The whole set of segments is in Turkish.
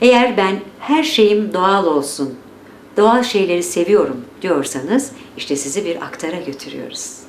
Eğer ben her şeyim doğal olsun, doğal şeyleri seviyorum diyorsanız işte sizi bir aktara götürüyoruz.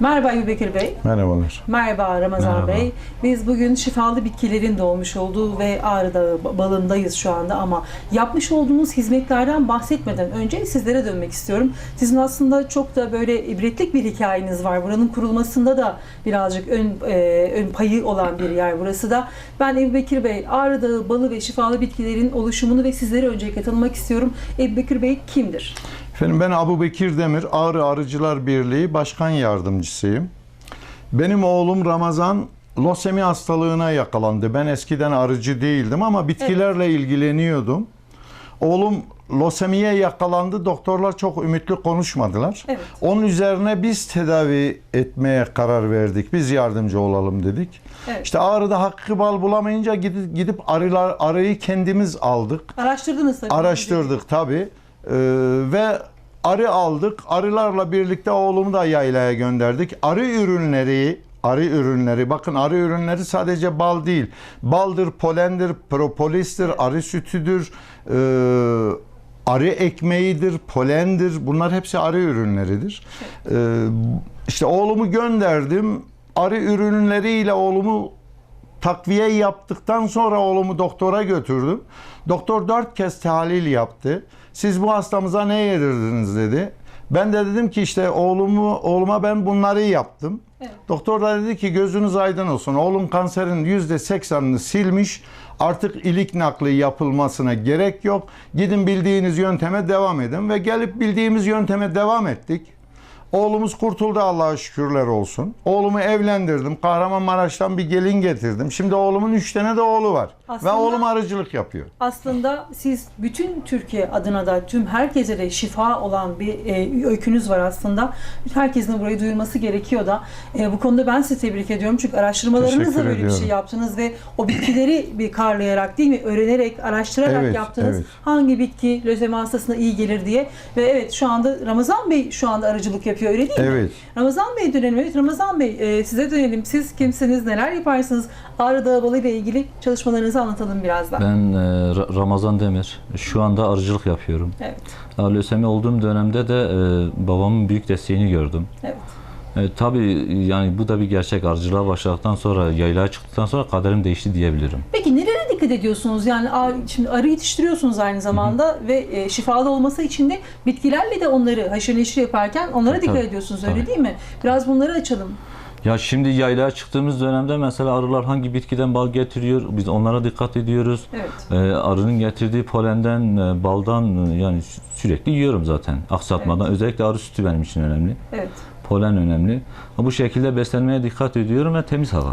Merhaba Ebu Bekir Bey. Merhabalar. Merhaba Ramazan Merhaba. Bey. Biz bugün şifalı bitkilerin doğmuş olduğu ve Ağrı Dağı balındayız şu anda ama yapmış olduğumuz hizmetlerden bahsetmeden önce sizlere dönmek istiyorum. Sizin aslında çok da böyle ibretlik bir hikayeniz var. Buranın kurulmasında da birazcık ön, e, ön payı olan bir yer burası da. Ben Ebu Bekir Bey, Ağrı Dağı balı ve şifalı bitkilerin oluşumunu ve sizleri öncelikle tanımak istiyorum. Ebu Bekir Bey kimdir? Efendim ben Abu Bekir Demir, Ağrı Arıcılar Birliği Başkan Yardımcısıyım. Benim oğlum Ramazan losemi hastalığına yakalandı. Ben eskiden arıcı değildim ama bitkilerle ilgileniyordum. Oğlum losemiye yakalandı. Doktorlar çok ümitli konuşmadılar. Evet. Onun üzerine biz tedavi etmeye karar verdik. Biz yardımcı olalım dedik. Evet. İşte Ağrı'da hakkı bal bulamayınca gidip, gidip arılar, arıyı kendimiz aldık. Araştırdınız tabii. Araştırdık tabi ve arı aldık. Arılarla birlikte oğlumu da yaylaya gönderdik. Arı ürünleri arı ürünleri bakın arı ürünleri sadece bal değil. Baldır, polendir, propolistir, arı sütüdür, e, arı ekmeğidir, polendir. Bunlar hepsi arı ürünleridir. E, işte oğlumu gönderdim. Arı ürünleriyle oğlumu takviye yaptıktan sonra oğlumu doktora götürdüm. Doktor dört kez tahlil yaptı. Siz bu hastamıza ne yedirdiniz dedi. Ben de dedim ki işte oğlumu oğluma ben bunları yaptım. Evet. Doktor da dedi ki gözünüz aydın olsun. Oğlum kanserin yüzde seksenini silmiş. Artık ilik nakli yapılmasına gerek yok. Gidin bildiğiniz yönteme devam edin ve gelip bildiğimiz yönteme devam ettik. Oğlumuz kurtuldu Allah'a şükürler olsun. Oğlumu evlendirdim. Kahramanmaraş'tan bir gelin getirdim. Şimdi oğlumun üç tane de oğlu var. Aslında- Ve oğlum arıcılık yapıyor. Aslında siz bütün Türkiye adına da tüm herkese de şifa olan bir e, öykünüz var aslında. Herkesin burayı duyurması gerekiyor da. E, bu konuda ben sizi tebrik ediyorum. Çünkü araştırmalarınızla böyle bir ediyorum. şey yaptınız ve o bitkileri bir karlayarak değil mi? Öğrenerek, araştırarak Evet, yaptınız. evet. Hangi bitki lösemi hastasına iyi gelir diye. Ve evet şu anda Ramazan Bey şu anda arıcılık yapıyor öyle değil mi? Evet. Ramazan Bey dönelim. Evet Ramazan Bey e, size dönelim. Siz kimsiniz? Neler yaparsınız? Ağrı Dağı Balı ile ilgili çalışmalarınızı anlatalım biraz da. Ben e, Ra- Ramazan Demir. Şu anda arıcılık yapıyorum. Evet. Lösemi olduğum dönemde de e, babamın büyük desteğini gördüm. Evet. E, tabii yani bu da bir gerçek. Arıcılığa başladıktan sonra, yaylaya çıktıktan sonra kaderim değişti diyebilirim. Peki nelere dikkat ediyorsunuz? Yani şimdi arı yetiştiriyorsunuz aynı zamanda ve e, şifalı olması için de bitkilerle de onları haşır neşir yaparken onlara Tabii, dikkat tabii. ediyorsunuz öyle Tabii. değil mi? Biraz bunları açalım. Ya şimdi yaylaya çıktığımız dönemde mesela arılar hangi bitkiden bal getiriyor? Biz onlara dikkat ediyoruz. Evet. E, arının getirdiği polenden, e, baldan e, yani sü- sürekli yiyorum zaten. Aksatmadan. Özellikle arı sütü benim için önemli. Evet. Polen önemli. Bu şekilde beslenmeye dikkat ediyorum ve temiz hava.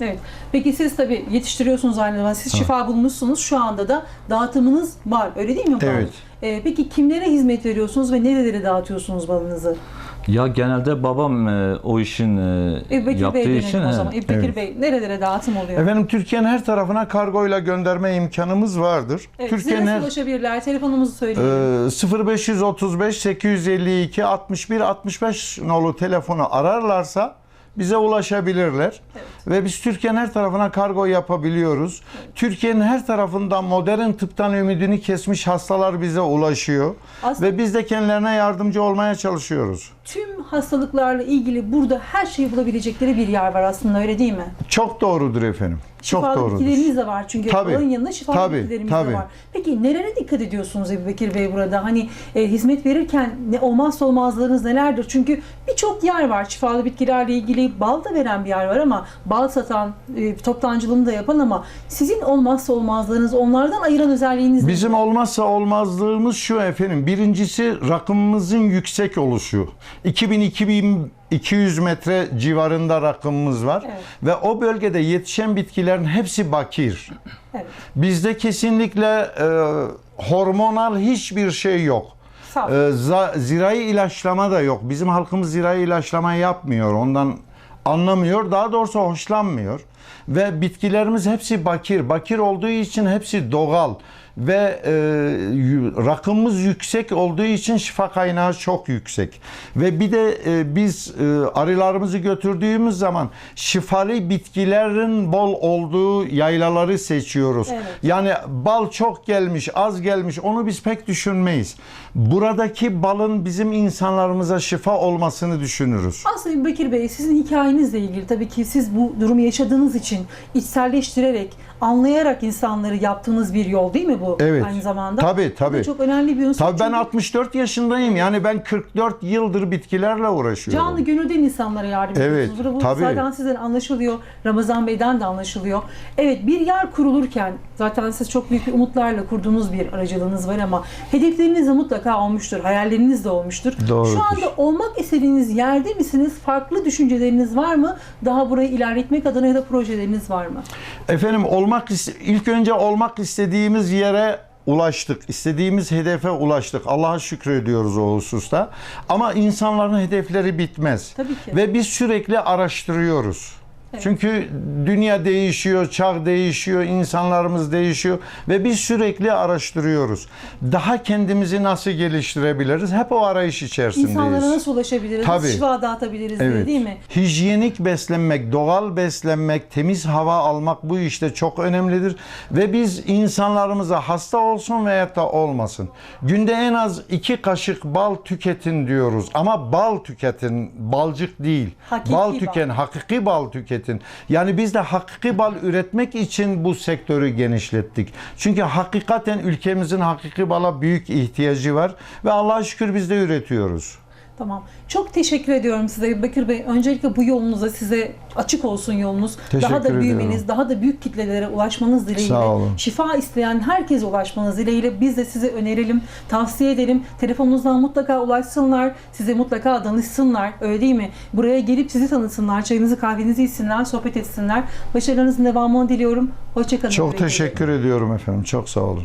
Evet. Peki siz tabii yetiştiriyorsunuz aynı zamanda. Siz şifa bulmuşsunuz. Şu anda da dağıtımınız var. Öyle değil mi? Evet. E, peki kimlere hizmet veriyorsunuz ve nerelere dağıtıyorsunuz balınızı? Ya genelde babam e, o işin e, Ebu Bekir yaptığı Bey için o zaman. Bekir Evet. Bey nerelere dağıtım oluyor? Efendim Türkiye'nin her tarafına kargoyla gönderme imkanımız vardır. Evet, size Türkiye'nin nasıl her ulaşabilirler? Telefonumuzu söyleyelim. Ee, 0535 852 61 65 nolu telefonu ararlarsa bize ulaşabilirler. Ve biz Türkiye'nin her tarafına kargo yapabiliyoruz. Türkiye'nin her tarafından modern tıptan ümidini kesmiş hastalar bize ulaşıyor. Aslında- Ve biz de kendilerine yardımcı olmaya çalışıyoruz. Tüm hastalıklarla ilgili burada her şeyi bulabilecekleri bir yer var aslında öyle değil mi? Çok doğrudur efendim. Çok doğrudur. bitkileriniz de var çünkü Tabii. balın yanında şifalı Tabii, bitkilerimiz tabii. de var. Peki nelere dikkat ediyorsunuz Ebu Bekir Bey burada? Hani e, hizmet verirken ne olmazsa olmazlarınız nelerdir? Çünkü birçok yer var şifalı bitkilerle ilgili bal da veren bir yer var ama bal satan, e, toptancılığını da yapan ama sizin olmazsa olmazlarınız onlardan ayıran özelliğiniz ne? Bizim olmazsa olmazlığımız şu efendim. Birincisi rakımımızın yüksek oluşu. 2000-2200 metre civarında rakımımız var. Evet. Ve o bölgede yetişen bitkilerin hepsi bakir. Evet. Bizde kesinlikle e, hormonal hiçbir şey yok. E, zirai ilaçlama da yok. Bizim halkımız zirai ilaçlama yapmıyor. Ondan anlamıyor. Daha doğrusu hoşlanmıyor. Ve bitkilerimiz hepsi bakir. Bakir olduğu için hepsi doğal ve e, rakımımız yüksek olduğu için şifa kaynağı çok yüksek. Ve bir de e, biz e, arılarımızı götürdüğümüz zaman şifalı bitkilerin bol olduğu yaylaları seçiyoruz. Evet. Yani bal çok gelmiş, az gelmiş onu biz pek düşünmeyiz. Buradaki balın bizim insanlarımıza şifa olmasını düşünürüz. Aslında Bekir Bey sizin hikayenizle ilgili tabii ki siz bu durumu yaşadığınız için içselleştirerek, anlayarak insanları yaptığınız bir yol değil mi bu Evet. aynı zamanda? Tabii, Bu tabii. çok önemli bir unsur. Tabii ben Çünkü 64 yaşındayım. Yani ben 44 yıldır bitkilerle uğraşıyorum. Canlı gönülden insanlara yardım Evet, ediyorsunuz. Bu tabii. zaten sizden anlaşılıyor. Ramazan Bey'den de anlaşılıyor. Evet bir yer kurulurken zaten siz çok büyük bir umutlarla kurduğunuz bir aracılığınız var ama hedefleriniz de mutlaka olmuştur. Hayalleriniz de olmuştur. Doğrudur. Şu anda olmak istediğiniz yerde misiniz? Farklı düşünceleriniz var mı? Daha burayı ilerletmek adına ya da projeleriniz var mı? Efendim olmak ilk önce olmak istediğimiz yere ulaştık. İstediğimiz hedefe ulaştık. Allah'a şükrediyoruz o hususta. Ama insanların hedefleri bitmez. Tabii ki. Ve biz sürekli araştırıyoruz. Çünkü dünya değişiyor, çağ değişiyor, insanlarımız değişiyor ve biz sürekli araştırıyoruz. Daha kendimizi nasıl geliştirebiliriz? Hep o arayış içerisindeyiz. İnsanlara nasıl ulaşabiliriz? Tabii. şifa dağıtabiliriz diye Evet. değil mi? Hijyenik beslenmek, doğal beslenmek, temiz hava almak bu işte çok önemlidir. Ve biz insanlarımıza hasta olsun veya da olmasın. Günde en az iki kaşık bal tüketin diyoruz. Ama bal tüketin, balcık değil. Hakiki bal bal. tüken, hakiki bal tüketin. Yani biz de hakiki bal üretmek için bu sektörü genişlettik. Çünkü hakikaten ülkemizin hakiki bala büyük ihtiyacı var ve Allah'a şükür biz de üretiyoruz. Tamam. Çok teşekkür ediyorum size Bakır Bey. Öncelikle bu yolunuza size açık olsun yolunuz. Teşekkür daha da büyümeniz, ediyorum. daha da büyük kitlelere ulaşmanız dileğiyle. Sağ olun. Şifa isteyen herkese ulaşmanız dileğiyle biz de size önerelim, tavsiye edelim. Telefonunuzdan mutlaka ulaşsınlar, size mutlaka danışsınlar. Öyle değil mi? Buraya gelip sizi tanısınlar, çayınızı kahvenizi içsinler, sohbet etsinler. Başarılarınızın devamını diliyorum. Hoşçakalın. Çok Bekir teşekkür ediyorum efendim. Çok sağ olun.